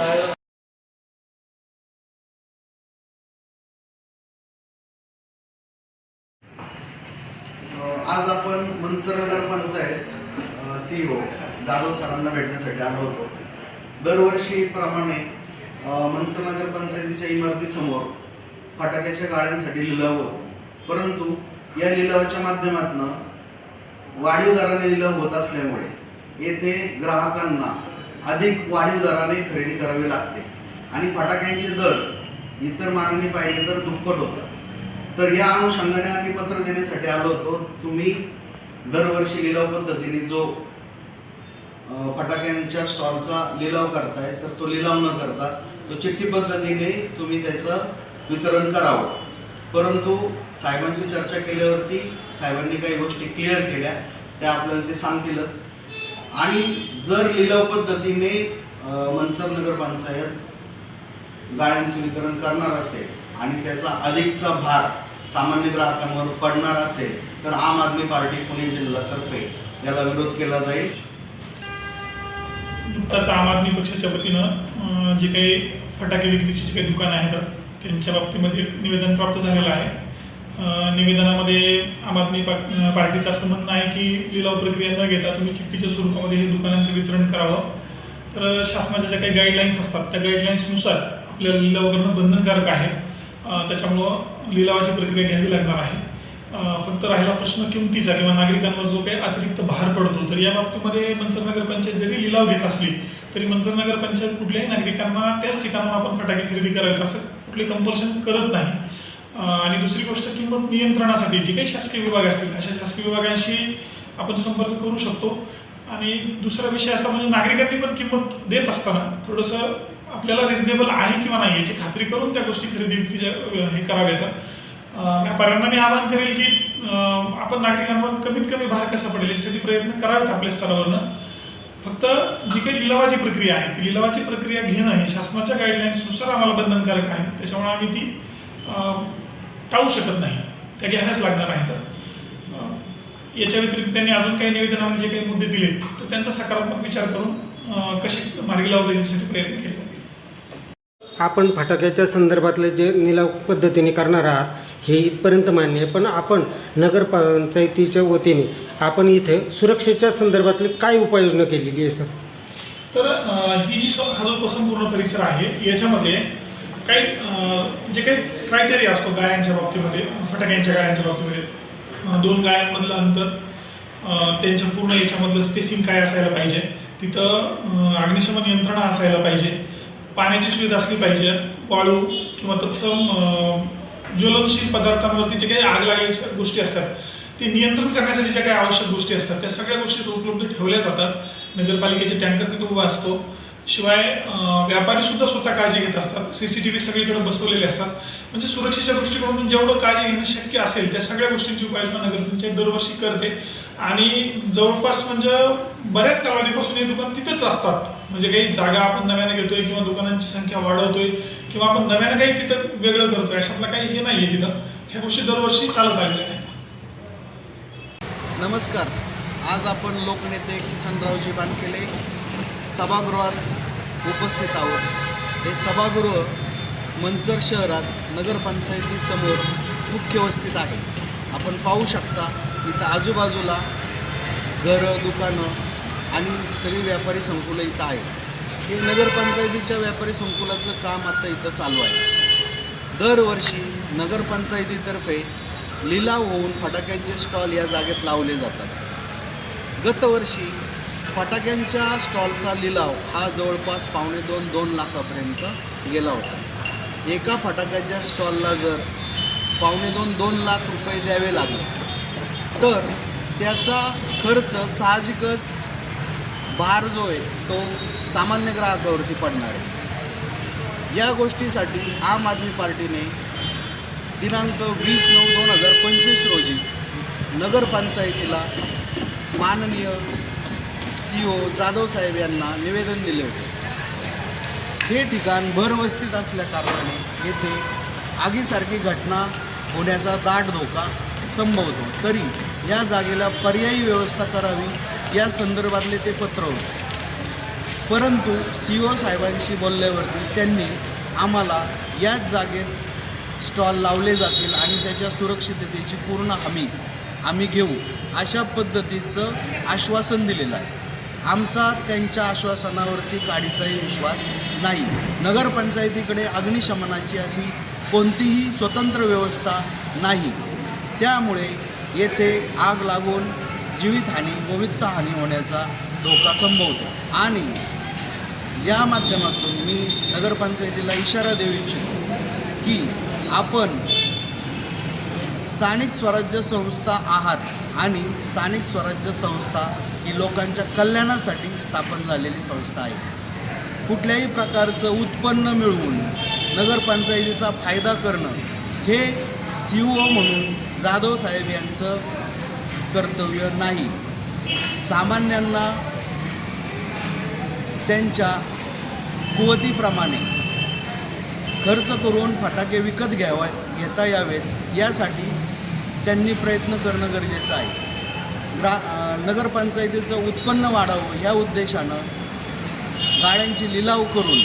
आज आपण मंचर नगर पंचायत सीईओ जाधव सरांना भेटण्यासाठी आलो होतो. दरवर्षीप्रमाणे मंचर नगर पंचायतीच्या इमारतीसमोर फटाक्याच्या गाड्यांसाठी लिलाव होतो. परंतु या लिलावाच्या माध्यमातून वाढीव दराने लिलाव होत असल्यामुळे येथे ग्राहकांना अधिक वाढीव दराने खरेदी करावी लागते. आणि फटाक्यांचे दर इतर मागणी पाहिले तर दुप्पट होतात. तर या अनुषंगाने आम्ही पत्र देण्यासाठी आलो होतो. तुम्ही दरवर्षी लिलाव पद्धतीने जो फटाक्यांच्या स्टॉलचा लिलाव करताय तर तो लिलाव न करता तो चिठ्ठी पद्धतीने तुम्ही त्याचं वितरण करावं. परंतु साहेबांशी चर्चा केल्यावरती साहेबांनी काही गोष्टी क्लिअर केल्या. त्या आपल्याला ते सांगतीलच. आणि जर लिलाव पद्धतीने मनसर नगर पंचायत गाड्यांचं वितरण करणार असेल आणि त्याचा अधिकचा भार सामान्य ग्राहकांवर पडणार असेल तर आम आदमी पार्टी पुणे जिल्ह्यातर्फे याला विरोध केला जाईल. नुकताच आम आदमी पक्षाच्या वतीनं जे काही फटाके विक्रीची जी काही दुकानं आहेत त्यांच्या बाबतीमध्ये एक निवेदन प्राप्त झालेलं आहे. निवेदनामध्ये आम आदमी पा- पार्टीचं असं म्हणणं आहे की लिलाव प्रक्रिया न घेता तुम्ही चिठ्ठीच्या स्वरूपामध्ये हे दुकानांचं वितरण करावं. तर शासनाच्या ज्या काही गाईडलाईन्स असतात त्या गाईडलाईन्सनुसार आपल्याला लिलाव करणं बंधनकारक आहे. त्याच्यामुळं लिलावाची प्रक्रिया घ्यावी लागणार आहे. फक्त राहिला प्रश्न किमतीचा किंवा नागरिकांवर जो काही अतिरिक्त भार पडतो तर या बाबतीमध्ये मनसर नगर पंचायत जरी लिलाव घेत असली तरी मनसर नगर पंचायत कुठल्याही नागरिकांना त्याच ठिकाणावर आपण फटाके खरेदी करावेत असं कुठले कंपल्शन करत नाही. आणि दुसरी गोष्ट किंमत नियंत्रणासाठी जे काही शासकीय विभाग असतील अशा शासकीय विभागांशी आपण संपर्क करू शकतो. आणि दुसरा विषय असा म्हणजे नागरिकांनी पण किंमत देत असताना थोडंसं आपल्याला रिझनेबल आहे किंवा नाही याची खात्री करून त्या गोष्टी खरेदी विक्रीच्या हे कराव्यात. व्यापाऱ्यांना मी आवाहन करेल की आपण नागरिकांवर कमीत कमी भार कसा पडेल यासाठी प्रयत्न करावेत आपल्या स्तरावरनं. फक्त जी काही लिलावाची प्रक्रिया आहे ती लिलावाची प्रक्रिया घेणं हे शासनाच्या गाईडलाईन्सनुसार आम्हाला बंधनकारक आहे. त्याच्यामुळे आम्ही ती टाळू शकत नाही. त्या घ्यायलाच लागणार आहेत याच्या व्यतिरिक्त त्यांनी अजून काही निवेदनामध्ये जे काही मुद्दे दिलेत तर त्यांचा सकारात्मक विचार करून कसे मार्गी लावता येईल यासाठी प्रयत्न केले आपण फटाक्याच्या संदर्भातले जे निलाव पद्धतीने करणार आहात हे इथपर्यंत मान्य आहे. पण आपण नगरपंचायतीच्या वतीने आपण इथे सुरक्षेच्या संदर्भातले काय उपाययोजना केलेली आहे सर? तर ही जी हा जो संपूर्ण परिसर आहे याच्यामध्ये काही जे काही क्रायटेरिया असतो गाळ्यांच्या बाबतीमध्ये फटाक्यांच्या गाळ्यांच्या बाबतीमध्ये. दोन गाळ्यांमधलं अंतर त्यांच्या पूर्ण याच्यामधलं स्पेसिंग काय असायला पाहिजे तिथं अग्निशमन यंत्रणा असायला पाहिजे पाण्याची सुविधा असली पाहिजे वाळू किंवा तत्सम ज्वलनशील पदार्थांवरती जे काही आग लागल्याच्या गोष्टी असतात ते नियंत्रण करण्यासाठी ज्या काही आवश्यक गोष्टी असतात त्या सगळ्या गोष्टी उपलब्ध ठेवल्या जातात. नगरपालिकेचे टँकर तिथं उभा असतो. शिवाय व्यापारी सुद्धा स्वतः काळजी घेत असतात. सीसीटीव्ही सगळीकडे बसवलेले असतात. म्हणजे सुरक्षेच्या दृष्टिकोनातून जेवढं काळजी घेणं शक्य असेल त्या सगळ्या गोष्टींची उपाययोजना नगरपंचायत दरवर्षी करते. आणि जवळपास म्हणजे बऱ्याच कालावधीपासून हे दुकान तिथेच असतात. म्हणजे काही जागा आपण नव्याने घेतोय किंवा दुकानांची संख्या वाढवतोय किंवा आपण नव्याने काही तिथं वेगळं करतोय. अशातलं काही हे नाही आहे तिथं. ह्या गोष्टी दरवर्षी चालत आलेल्या आहेत. नमस्कार. आज आपण लोकनेते किसनरावजी बानखेले सभागृहात उपस्थित आहोत. हे सभागृह मंचर शहरात नगरपंचायतीसमोर मुख्य वस्तीत आहे. आपण पाहू शकता इथं आजूबाजूला घरं दुकानं आणि सगळी व्यापारी संकुलं इथं आहेत. हे नगरपंचायतीच्या व्यापारी संकुलाचं काम आता इथं चालू आहे. दरवर्षी नगरपंचायतीतर्फे लिलाव होऊन फटाक्यांचे स्टॉल या जागेत लावले जातात. गतवर्षी फटाक्यांच्या स्टॉलचा लिलाव हा जवळपास पावणे दोन दोन लाखापर्यंत गेला होता. एका फटाक्याच्या स्टॉलला जर पावणे दोन दोन लाख रुपये द्यावे लागले तर त्याचा खर्च साहजिकच भार जो आहे तो सामान्य ग्राहकावरती पडणार आहे. या गोष्टीसाठी आम आदमी पार्टीने दिनांक वीस नऊ दोन हजार पंचवीस रोजी नगरपंचायतीला माननीय सी ओ जाधव साहेब यांना निवेदन दिले होते. हे ठिकाण भरवस्तीत असल्या कारणाने येथे आगीसारखी घटना होण्याचा दाट धोका संभवतो. तरी या जागेला पर्यायी व्यवस्था करावी या संदर्भातले ते पत्र होते. परंतु सी ओ साहेबांशी बोलल्यावरती त्यांनी आम्हाला याच जागेत स्टॉल लावले जातील आणि त्याच्या सुरक्षिततेची पूर्ण हमी आम्ही घेऊ अशा पद्धतीचं आश्वासन दिलेलं आहे. आमचा त्यांच्या आश्वासनावरती काडीचाही विश्वास नाही. नगरपंचायतीकडे अग्निशमनाची अशी कोणतीही स्वतंत्र व्यवस्था नाही. त्यामुळे येथे आग लागून जीवितहानी व वित्तहानी होण्याचा धोका संभवतो. आणि या माध्यमातून मी नगरपंचायतीला इशारा देऊ इच्छितो की आपण स्थानिक स्वराज्य संस्था आहात. आणि स्थानिक स्वराज्य संस्था ही लोकांच्या कल्याणासाठी स्थापन झालेली संस्था आहे. कुठल्याही प्रकारचं उत्पन्न मिळवून नगरपंचायतीचा फायदा करणं हे सी ओ म्हणून जाधव साहेब यांचं कर्तव्य नाही. सामान्यांना त्यांच्या कुवतीप्रमाणे खर्च करून फटाके विकत घ्यावा घेता यावेत यासाठी त्यांनी प्रयत्न करणं गरजेचं आहे. ग्रा नगरपंचायतीचं उत्पन्न वाढावं ह्या उद्देशानं गाड्यांची लिलाव करून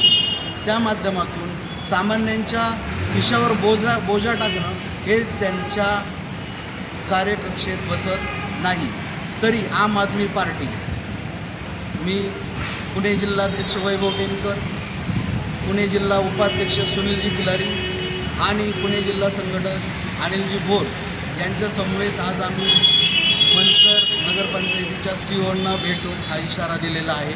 त्या माध्यमातून सामान्यांच्या खिशावर बोजा बोजा टाकणं हे त्यांच्या कार्यकक्षेत बसत नाही. तरी आम आदमी पार्टी मी पुणे जिल्हाध्यक्ष वैभव टेमकर पुणे जिल्हा उपाध्यक्ष सुनीलजी खिलारी आणि पुणे जिल्हा संघटक अनिलजी भोर यांच्या समवेत आज आम्ही मंचर नगरपंचायतीच्या सीओना भेटून हा इशारा दिलेला आहे.